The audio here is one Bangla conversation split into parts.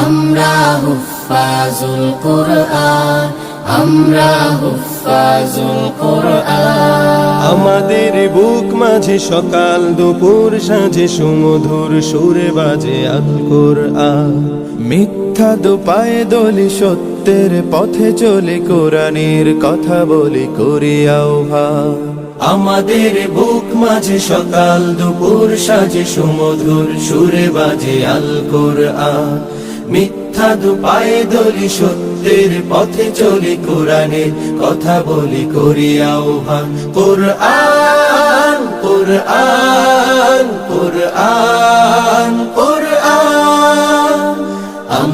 আমরা হুফাজুল কোরআন আমরা হুফাজুল কোরআন আমাদের বুক মাঝে সকাল, দুপুর সাঁঝে, সুমধুর সুরে বাজে আল কোরআন মিথ্যা দুপায়ে দলি সত্যের পথে চলে কোরআনের কথা বলি করি আহ্বান আমাদের বুক মাঝে সকাল, দুপুর সাজে সুমধুর সুরে বাজে আল কোরআন। মিথ্যা দুপায়ে দলি সত্যের পথে চলি কোরআনের কথা বলি করি আহ্বান কোরআন কোরআন কোরআন।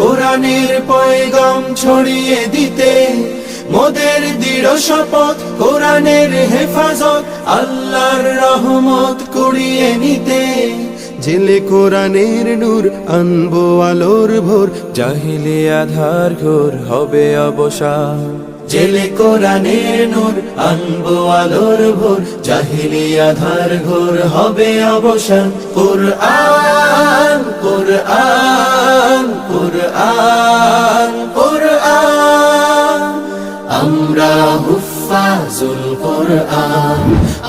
কোরআনের পয়গাম ছড়িয়ে দিতে। মোদের দৃঢ় শপথ, কোরআনের হেফাজত, আল্লাহর রহমত কুড়িয়ে নিতে। জেলে কোরআনের নূর আনব আলোর ভোর, জাহিলে আধার ঘোর হবে অবসান। জেলে কোরআনের নূর আনব আলোর ভোর, জাহিলি আধার ঘোর হবে অবসান। কোরআন কোরআন। আমরা হুফাজুল কোরআন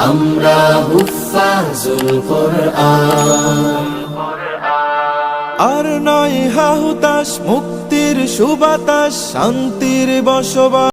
আমরা হুফাজুল কোরআন। আর নয় হাহুতাস মুক্তির সুবাতাস শান্তির বসবাস।